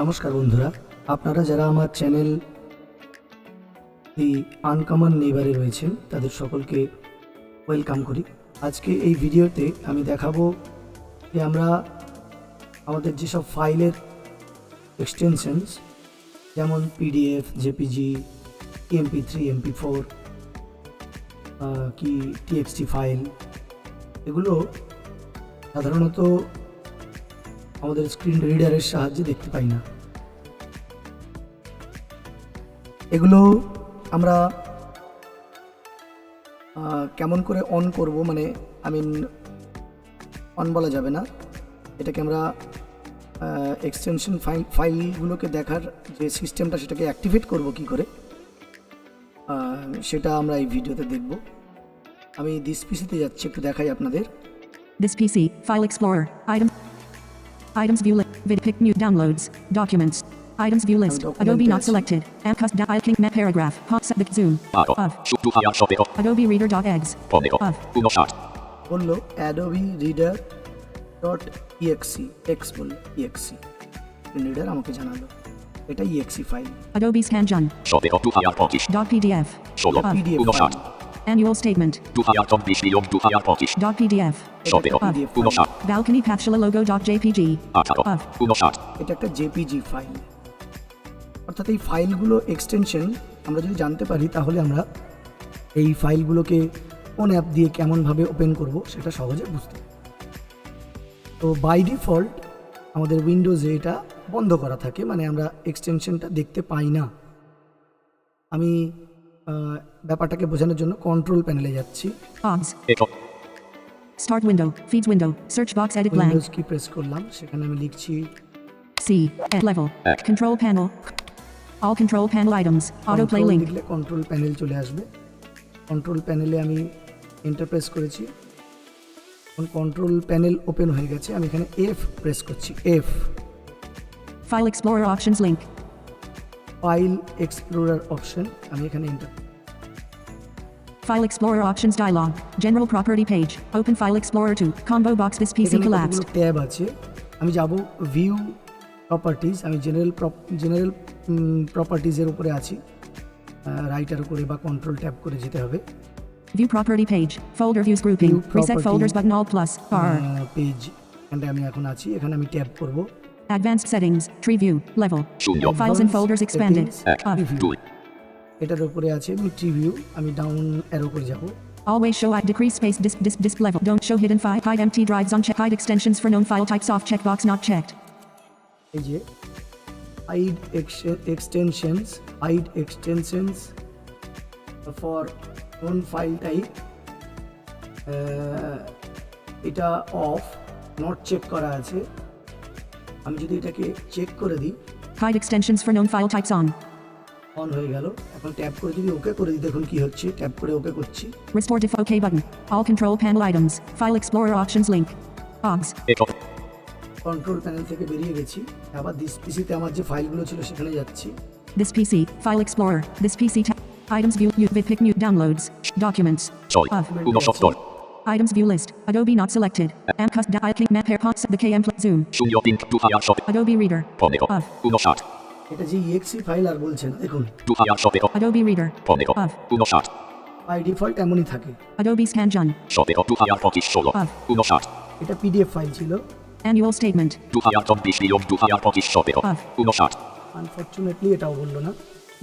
নমস্কার বন্ধুরা, আপনারা যারা আমার চ্যানেল এই আনকমন নেইবারে রয়েছেন, তাদের সকলকে ওয়েলকাম করি। আজকে এই ভিডিওতে আমি দেখাবো যে আমরা আমাদের যেসব ফাইলের এক্সটেনশনস, যেমন PDF, JPG, MP three, MP four কি টিএক্সটি ফাইল, এগুলো সাধারণত আমাদের স্ক্রিন রিডারের সাহায্যে দেখতে পাই না। এগুলো আমরা কেমন করে অন করব মানে আই মিন অন বলা যাবে না। এটাকে আমরা এক্সটেনশন ফাইল ফাইলগুলোকে দেখার যে সিস্টেমটা সেটাকে অ্যাক্টিভেট করব কি করে সেটা আমরা এই ভিডিওতে দেখব। আমি দিস পিসিতে যাচ্ছি একটু দেখাই আপনাদের। This PC, File Explorer, Item, Items View List, VidPic Mute Downloads, Documents, Items View List, document Adobe Not test. Selected, Amcast Dial King Met Paragraph, Hot Set the Zoom, Aro. of, Shutufaya Shopeo. Adobe Reader Dot Eggs, Poneo. of, Uno shot. বললো Adobe reader dot exe x বললো EXE reader আমাকে জানালো এটা exe file Adobe ScanJun, Shopeo tu hayar pontish. dot PDF, Solo. of, PDF Uno file shot. Annual Statement, PDF. Balcony Capsula Logo. dot JPG, Ataro. of, Uno shot. এটা একটা JPG file অর্থাৎ এই ফাইলগুলো extension আমরা যদি জানতে পারি তাহলে আমরা এই ফাইলগুলোকে কোন অ্যাপ দিয়ে কেমনভাবে ওপেন করব সেটা সহজে বুঝতে পারি। তো বাই ডিফল্ট আমাদের উইন্ডোজে এটা বন্ধ করা থাকে মানে আমরা এক্সটেনশনটা দেখতে পাই না। আমি ব্যাপারটাকে বোঝানোর জন্য কন্ট্রোল প্যানেলে যাচ্ছি. Start Window, Feeds Window, Search Box Edit Blank, Windows key press করলাম সেখানে আমি লিখছি at level, Ek. Control Panel, All Control Panel Items, Autoplay Control Link, লিখলে কন্ট্রোল প্যানেল চলে আসবে কন্ট্রোল প্যানেলে আমি এন্টার প্রেস করেছি এখন কন্ট্রোল প্যানেল ওপেন হয়ে গেছে আমি এখানে এফ প্রেস করছি F File Explorer Options Link, file explorer option আমি এখানে enter File Explorer Options Dialog, General Property Page, Open File Explorer 2, Combo Box This PC collapsed, tab আছে আমি যাব ভিউ প্রপার্টিজ আমি জেনারেল জেনারেল প্রপার্টিজের উপরে আছি রাইটার উপরে বা কন্ট্রোল ট্যাব করে যেতে হবে View Property Page, Folder Views Grouping, Reset. Folders Button Alt Plus, R, page এখানে আমি এখন আছি এখানে আমি ট্যাব করব Advanced Settings, Tree View, Level, Shunyo. Files and Folders Expanded, Settings, Up, Ek. Tool. এটার উপরে আছে আমি ট্রিভিউ আমি ডাউন অ্যারো করে যাব Always show at decrease space disk disk disk level. Don't show hidden file. Hide empty drives on check. Hide extensions for known file types off checkbox not checked. এই যে hide extensions hide extensions for known file type এটা off not check করা আছে আমি যদি এটাকে check করে দিই Hide extensions for known file types on. On হয়ে গেল এখন ট্যাপ করে যদি ওকে করে দিই দেখুন কি হচ্ছে ট্যাপ করে ওকে করছি Restore diff OK button. All control panel items. File Explorer options link. OBS. Echo. Control panel থেকে বেরিয়ে গেছি আবার দিস পিসিতে আমার যে ফাইলগুলো ছিল সেখানে যাচ্ছি This PC. File Explorer. This PC tab. Items view. Mute vidpic mute downloads. Documents. Soy. Of. Uno shot door. Items view list. Adobe not selected. Amcast dial king map pair pots the KM pl- zoom. Shunyo pink tu hayar shop. Adobe Reader. Poneo. Of. Uno shot. এটা যে exe file আর বলছে না দেখুন Tu hayar shopeo. Adobe Reader. Poneo. Of. Uno shot. By default এমনই থাকে Adobe ScanJun. Shopeo tu hayar pontish solo. Of. Uno shot. এটা PDF file ছিল Annual statement. Tu hayar tom bishlium tu hayar pontish shopeo. Of. Uno shot. Unfortunately এটাও বললো না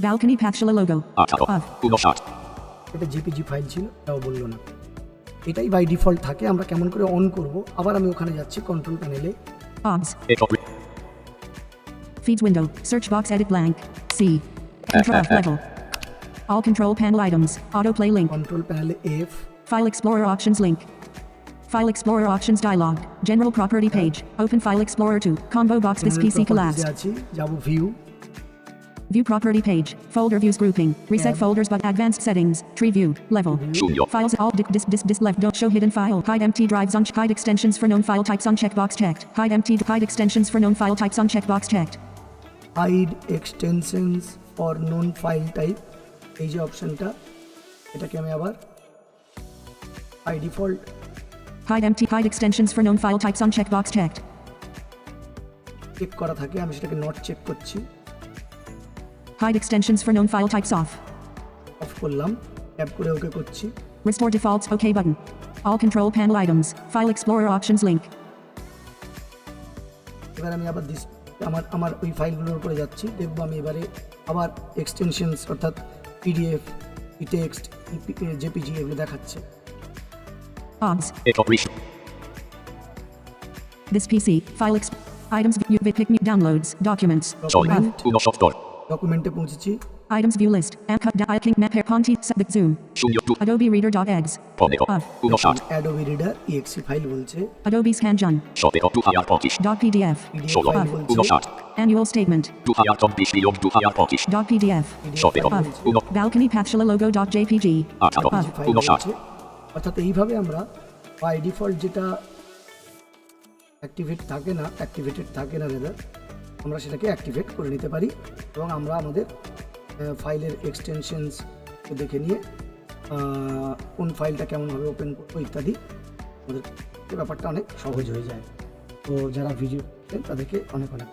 Balcony Capsula logo. Ataro. Of. Uno shot. এটা JPG file ছিল এটাও বললো না এটাই বাই ডিফল্ট থাকে আমরা কেমন করে অন করব আবার আমি ওখানে যাচ্ছি কন্ট্রোল প্যানেলে. Feeds window. Search box edit blank. C. Control F level. All control panel items. Autoplay link. Control প্যানেলে F File Explorer options link. File Explorer options dialog. General property page. Open File Explorer 2. Combo box this PC collapsed. যাব view View property page. Folder views grouping. Reset Tab. folders but advanced settings. Tree view. Level. Shunyo. Files all disk disk disk disk left. Don't show hidden file. Hide empty drives on hide extensions for known file types on checkbox checked. Hide empty hide extensions for known file types on checkbox checked. Hide extensions for known file type এই যে অপশনটা এটাকে আমি আবার by default Hide empty hide extensions for known file types on checkbox checked. Check করা থাকে আমি সেটাকে নট চেক করছি Hide extensions for known file types off. Off করলাম ট্যাপ করে ওকে করছি Restore defaults OK button. All control panel items. File Explorer options link. এবার আমি আবার দিস আমার আমার ওই ফাইলগুলোর উপরে যাচ্ছি দেখবো আমি এবারে আবার এক্সটেনশনস অর্থাৎ পিডিএফ ই টেক্সট জেপিজি এগুলো দেখাচ্ছে OBS. Echo Rish. This PC. File exp. Items view pick me downloads. Documents. Sol. Document Uno software. ডকুমেন্টে পৌঁছেছি Items view list. Ancap da icling map hair ponti set zoom. Shunyo du. Adobe Reader.exe. Poneko. Ah. Uno shot. Adobe reader EXE বলছে Adobe ScanJun. Shopeo du hayar pokish. Dot PDF. PDF Solo. File Uno বলছে shot. Annual statement. Du hayar tom bishlium du hayar pokish. Dot PDF. বলছে Uno. Balcony Patchula logo. Dot JPG. Atalo. Ah. File Uno shot. বলছে অর্থাৎ এইভাবে আমরা by default যেটা activate থাকে না activated থাকে না রেদার আমরা সেটাকে অ্যাক্টিভেট করে নিতে পারি এবং আমরা আমাদের ফাইলের এক্সটেনশনস দেখে নিয়ে কোন ফাইলটা কেমনভাবে ওপেন করব ইত্যাদি, আমাদের ব্যাপারটা অনেক সহজ হয়ে যায়। তো যারা ভিডিও তাদেরকে অনেক অনেক